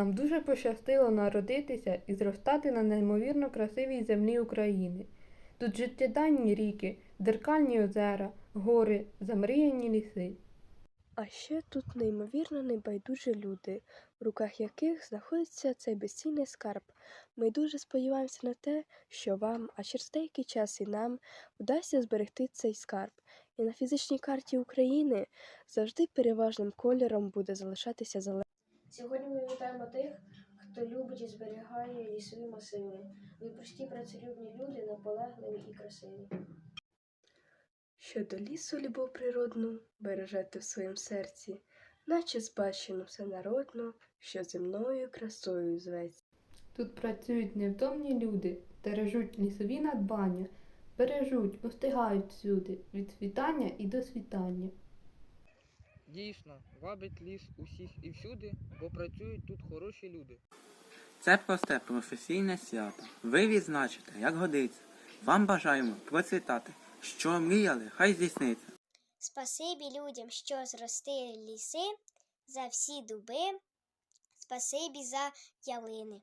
Нам дуже пощастило народитися і зростати на неймовірно красивій землі України. Тут життєдайні ріки, дзеркальні озера, гори, замріяні ліси. А ще тут неймовірно небайдужі люди, в руках яких знаходиться цей безцінний скарб. Ми дуже сподіваємося на те, що вам, а через деякий час і нам вдасться зберегти цей скарб. І на фізичній карті України завжди переважним кольором буде залишатися зелений. Сьогодні ми вітаємо тих, хто любить і зберігає лісові масиви. Ви прості працелюбні люди, наполегливі і красиві. Що до лісу любов природну бережете в своїм серці, наче спадщину всенародну, що земною красою зветься. Тут працюють невтомні люди, стережуть лісові надбання, бережуть, устигають всюди, від світання і до світання. Дійсно, вабить ліс усіх і всюди, бо працюють тут хороші люди. Це просте професійне свято. Ви відзначите, як годиться. Вам бажаємо процвітати. Що мріяли, хай здійсниться. Спасибі людям, що зростили ліси, за всі дуби, спасибі за ялини.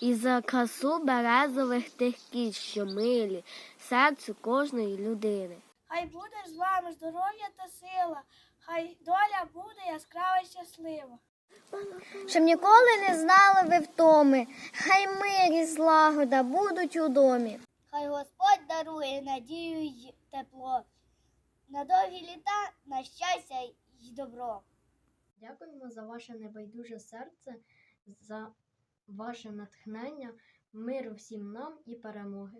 І за красу березових тих кіт, що милі серцю кожної людини. Хай буде з вами здоров'я та сила, хай доля буде яскрава й щаслива. Щоб ніколи не знали ви втоми, хай мир і злагода будуть у домі. Хай Господь дарує надію й тепло, на довгі літа, на щастя й добро. Дякуємо за ваше небайдуже серце, за ваше натхнення, миру всім нам і перемоги.